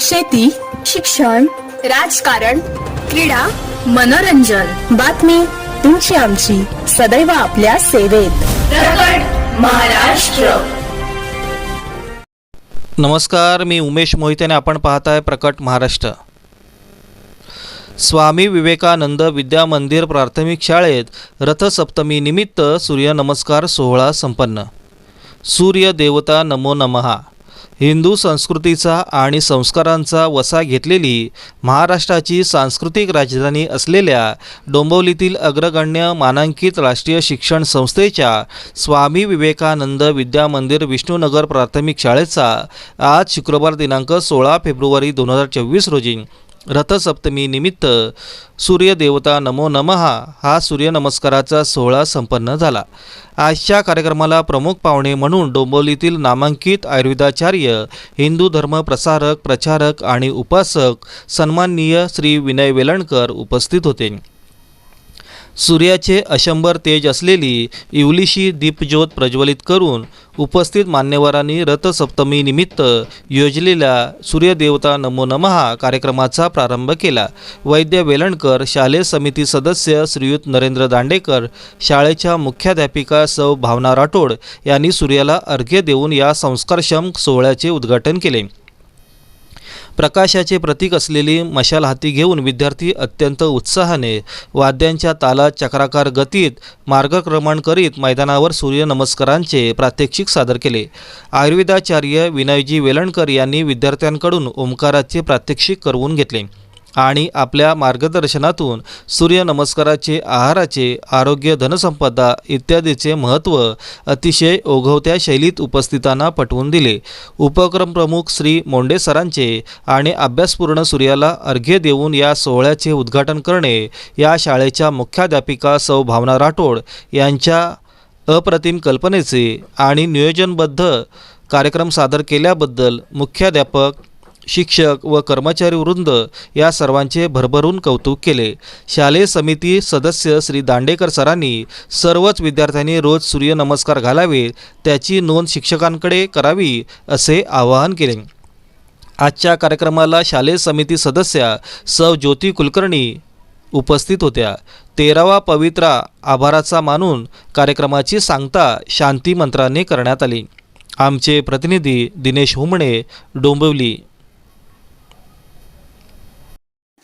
शेती शिक्षण राजकारण क्रीडा मनोरंजन. बातमी तुमची आमची. सदैव आपल्या सेवेत. महाराष्ट्र. नमस्कार मी उमेश मोहितेने आपण पाहताय प्रकट महाराष्ट्र. स्वामी विवेकानंद विद्या मंदिर प्राथमिक शाळेत रथसप्तमी निमित्त सूर्यनमस्कार सोहळा संपन्न. सूर्य देवता नमो नमहा. हिंदू संस्कृतीचा आणि संस्कारांचा वसा घेतलेली महाराष्ट्राची सांस्कृतिक राजधानी असलेल्या डोंबिवलीतील अग्रगण्य मानांकित राष्ट्रीय शिक्षण संस्थेच्या स्वामी विवेकानंद विद्या मंदिर विष्णुनगर प्राथमिक शाळेचा आज शुक्रवार दिनांक सोळा फेब्रुवारी दोन हजार चोवीस रोजी रथसप्तमीनिमित्त सूर्यदेवता नमो नमहा हा सूर्यनमस्काराचा सोहळा संपन्न झाला. आजच्या कार्यक्रमाला प्रमुख पाहुणे म्हणून डोंबोलीतील नामांकित आयुर्वेदाचार्य हिंदू धर्म प्रसारक प्रचारक आणि उपासक सन्माननीय श्री विनय वेलणकर उपस्थित होते. सूर्याचे अशंभर तेज असलेली इवलिशी दीपज्योत प्रज्वलित करून उपस्थित मान्यवरांनी रथसप्तमीनिमित्त योजलेल्या सूर्यदेवता नमो नमहा कार्यक्रमाचा प्रारंभ केला. वैद्य वेलणकर शालेय समिती सदस्य श्रीयुत नरेंद्र दांडेकर शाळेच्या मुख्याध्यापिका सौ भावना राठोड यांनी सूर्याला अर्घ्य देऊन या संस्कारक्षम सोहळ्याचे उद्घाटन केले. प्रकाशाचे प्रतीक असलेली मशाल हाती घेऊन विद्यार्थी अत्यंत उत्साहाने वाद्यांच्या तालात चक्राकार गतीत मार्गक्रमण करीत मैदानावर सूर्यनमस्कारांचे प्रात्यक्षिक सादर केले. आयुर्वेदाचार्य विनयजी वेलणकर यांनी विद्यार्थ्यांकडून ओंकाराचे प्रात्यक्षिक करवून घेतले. आणि आपल्या मार्गदर्शनातून सूर्यनमस्काराचे आहाराचे आरोग्य धनसंपदा इत्यादीचे महत्त्व अतिशय ओघवत्या शैलीत उपस्थितांना पटवून दिले. उपक्रम प्रमुख श्री मोंडे सरांचे आणि अभ्यासपूर्ण सूर्याला अर्घ्य देऊन या सोहळ्याचे उद्घाटन करणे या शाळेच्या मुख्याध्यापिका सौ भावना राठोड यांच्या अप्रतिम कल्पनेचे आणि नियोजनबद्ध कार्यक्रम सादर केल्याबद्दल मुख्याध्यापक शिक्षक व कर्मचारी वृंद या सर्वांचे भरभरून कौतुक केले. शालेय समिती सदस्य श्री दांडेकर सरांनी सर्वच विद्यार्थ्यांनी रोज सूर्यनमस्कार घालावे त्याची नोंद शिक्षकांकडे करावी असे आवाहन केले. आजच्या कार्यक्रमाला शालेय समिती सदस्या सौ. ज्योती कुलकर्णी उपस्थित होत्या. तेरावा पवित्रा आभाराचा मानून कार्यक्रमाची सांगता शांती मंत्राने करण्यात आली. आमचे प्रतिनिधी दिनेश हुमणे डोंबिवली.